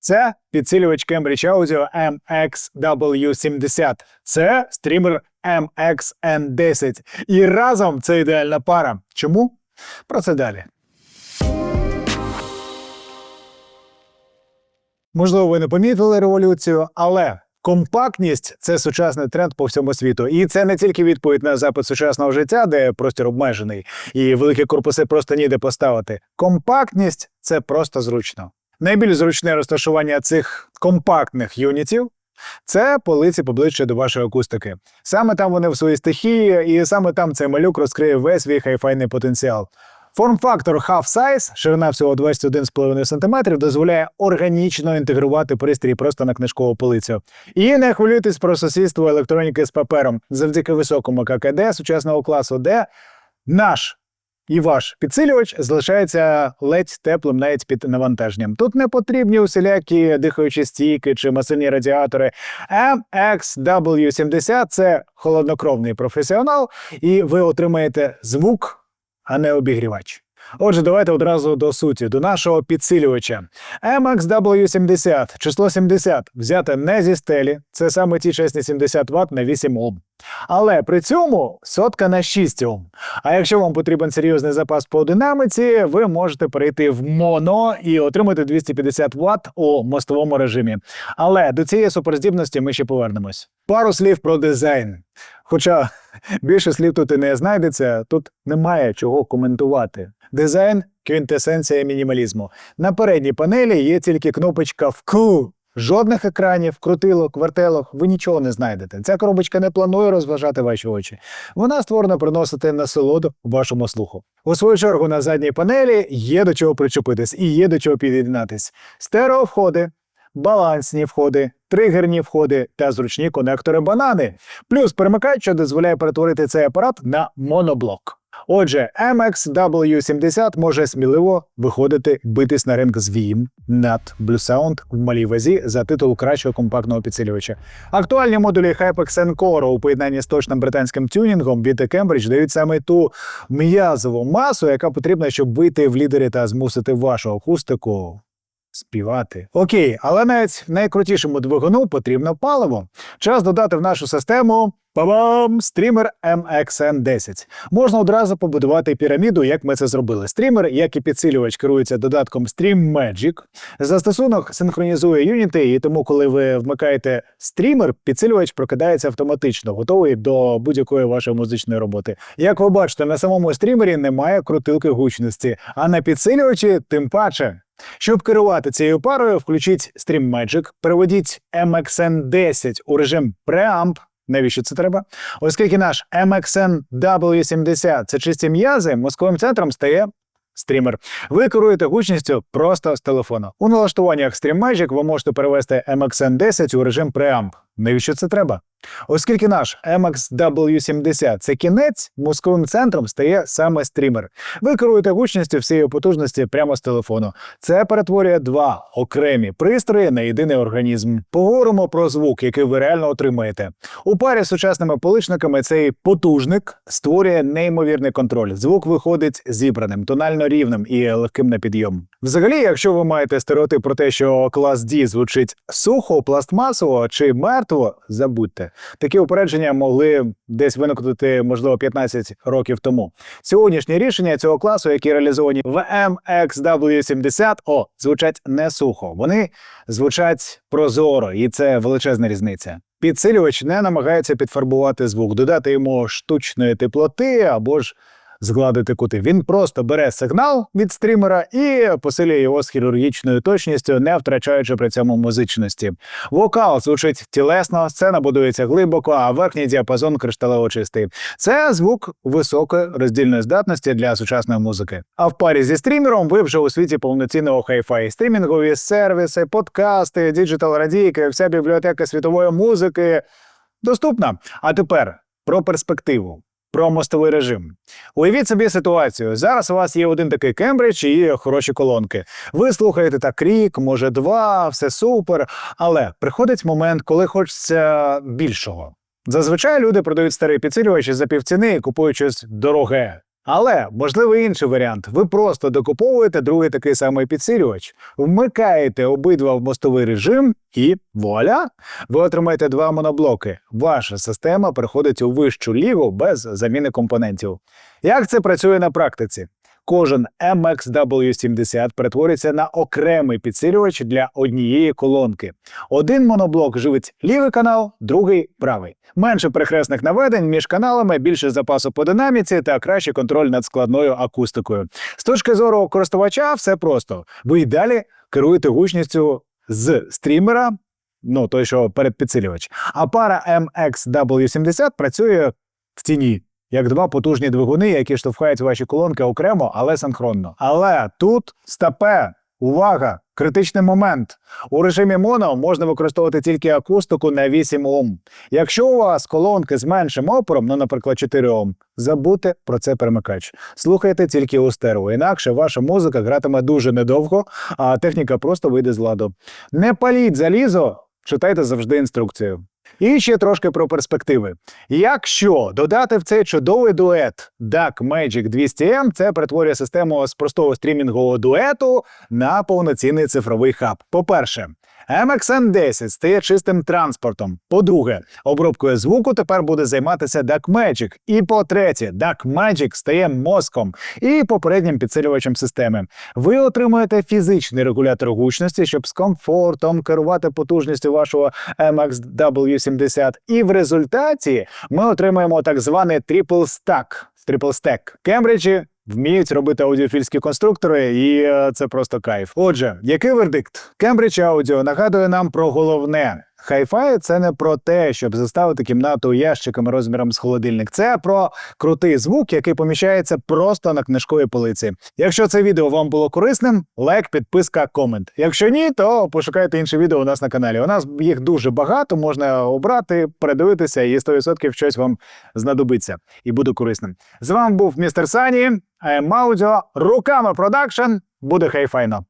Це підсилювач Cambridge Audio MXW70. Це стрімер MXN10. І разом це ідеальна пара. Чому? Про це далі. Можливо, ви не помітили революцію, але компактність це сучасний тренд по всьому світу. І це не тільки відповідь на запит сучасного життя, де простір обмежений, і великі корпуси просто ніде поставити. Компактність це просто зручно. Найбільш зручне розташування цих компактних юнітів. Це полиці поближче до вашої акустики. Саме там вони в своїй стихії, і саме там цей малюк розкриє весь свій хайфайний потенціал. Форм-фактор Half Size, ширина всього 21,5 см, дозволяє органічно інтегрувати пристрій просто на книжкову полицю. І не хвилюйтесь про сусідство електроніки з папером завдяки високому ККД сучасного класу, де наш і ваш підсилювач залишається ледь теплим навіть під навантаженням. Тут не потрібні усілякі дихаючі стійки чи масивні радіатори. MXW70 – це холоднокровний професіонал, і ви отримаєте звук, а не обігрівач. Отже, давайте одразу до суті, до нашого підсилювача. MXW70, число 70, взяте не зі стелі, це саме ті чесні 70 Вт на 8 Ом. Але при цьому сотка на 6 Ом. А якщо вам потрібен серйозний запас по динаміці, ви можете перейти в моно і отримати 250 Вт у мостовому режимі. Але до цієї суперздібності ми ще повернемось. Пару слів про дизайн. Хоча більше слів тут і не знайдеться, тут немає чого коментувати. Дизайн квінтесенція мінімалізму. На передній панелі є тільки кнопочка «вкл». Жодних екранів, крутилок, вертелок, ви нічого не знайдете. Ця коробочка не планує розважати ваші очі. Вона створена приносити насолоду вашому слуху. У свою чергу на задній панелі є до чого причепитись і є до чого під'єднатись. Стереовходи, балансні входи, тригерні входи та зручні конектори банани. Плюс перемикач, що дозволяє перетворити цей апарат на моноблок. Отже, MXW70 може сміливо виходити битись на ринг з VIM над Blue Sound в малій вазі за титул кращого компактного підсилювача. Актуальні модулі HyperX Encore у поєднанні з точним британським тюнінгом від Cambridge дають саме ту м'язову масу, яка потрібна, щоб вийти в лідери та змусити вашу акустику співати. Окей, але навіть найкрутішому двигуну потрібно паливо. Час додати в нашу систему. Па-бам! Стрімер MXN10. Можна одразу побудувати піраміду, як ми це зробили. Стрімер, як і підсилювач, керується додатком Stream Magic. Застосунок синхронізує юніти, і тому, коли ви вмикаєте стрімер, підсилювач прокидається автоматично, готовий до будь-якої вашої музичної роботи. Як ви бачите, на самому стрімері немає крутилки гучності, а на підсилювачі тим паче. Щоб керувати цією парою, включіть Stream Magic, переведіть MXN10 у режим Preamp. Навіщо це треба? Оскільки наш MXN W70 це чисті м'язи, мозковим центром стає стрімер. Ви керуєте гучністю просто з телефону. У налаштуваннях Stream Magic ви можете перевести MXN10 у режим Preamp. Навіщо це треба? Оскільки наш MXW70 це кінець, мозковим центром стає саме стрімер. Ви керуєте гучністю всієї потужності прямо з телефону. Це перетворює два окремі пристрої на єдиний організм. Поговоримо про звук, який ви реально отримаєте. У парі з сучасними поличниками цей потужник створює неймовірний контроль. Звук виходить зібраним, тонально рівним і легким на підйом. Взагалі, якщо ви маєте стереотип про те, що клас D звучить сухо, пластмасово чи мертво, забудьте. Такі упередження могли десь виникнути, можливо, 15 років тому. Сьогоднішні рішення цього класу, які реалізовані в MXW70, о, звучать не сухо. Вони звучать прозоро, і це величезна різниця. Підсилювач не намагається підфарбувати звук, додати йому штучної теплоти або ж згладити кути. Він просто бере сигнал від стрімера і посилює його з хірургічною точністю, не втрачаючи при цьому музичності. Вокал звучить тілесно, сцена будується глибоко, а верхній діапазон кришталево чистий. Це звук високої роздільної здатності для сучасної музики. А в парі зі стрімером ви вже у світі повноцінного хай-фай. Стрімінгові сервіси, подкасти, діджитал радійки, вся бібліотека світової музики доступна. А тепер про перспективу. Про мостовий режим. Уявіть собі ситуацію. Зараз у вас є один такий Кембридж і хороші колонки. Ви слухаєте так рік, може два, все супер. Але приходить момент, коли хочеться більшого. Зазвичай люди продають старий підсилювач за півціни і купують дороге. Але можливий інший варіант. Ви просто докуповуєте другий такий самий підсилювач, вмикаєте обидва в мостовий режим, і вуаля! Ви отримаєте два моноблоки. Ваша система переходить у вищу лігу без заміни компонентів. Як це працює на практиці? Кожен MXW70 перетворюється на окремий підсилювач для однієї колонки. Один моноблок живить лівий канал, другий правий. Менше перехресних наведень між каналами, більше запасу по динаміці та кращий контроль над складною акустикою. З точки зору користувача, все просто. Ви й далі керуєте гучністю з стрімера, ну той, що передпідсилювач. А пара MXW70 працює в тіні. Як два потужні двигуни, які штовхають ваші колонки окремо, але синхронно. Але тут стапе, увага, критичний момент. У режимі моно можна використовувати тільки акустику на 8 Ом. Якщо у вас колонки з меншим опором, ну, наприклад, 4 Ом, забудьте про це перемикач. Слухайте тільки у стерео, інакше ваша музика гратиме дуже недовго, а техніка просто вийде з ладу. Не паліть залізо, читайте завжди інструкцію. І ще трошки про перспективи. Якщо додати в цей чудовий дует DAC Magic 200M, це перетворює систему з простого стрімінгового дуету на повноцінний цифровий хаб. По-перше, MXN 10 стає чистим транспортом. По-друге, обробкою звуку тепер буде займатися DAC Magic. І по-третє, DAC Magic стає мозком і попереднім підсилювачем системи. Ви отримуєте фізичний регулятор гучності, щоб з комфортом керувати потужністю вашого MXW70. І в результаті ми отримаємо так званий triple stack. Triple stack. Кембриджі вміють робити аудіофільські конструктори, і е, це просто кайф. Отже, який вердикт? Кембридж Аудіо нагадує нам про головне. Хай-фай це не про те, щоб заставити кімнату ящиками розміром з холодильник. Це про крутий звук, який поміщається просто на книжковій полиці. Якщо це відео вам було корисним, лайк, підписка, комент. Якщо ні, то пошукайте інше відео у нас на каналі. У нас їх дуже багато, можна обрати, передивитися, і 100% щось вам знадобиться і буде корисним. З вами був містер Сані, АМ Аудіо, руками продакшн. Буде хай-файно.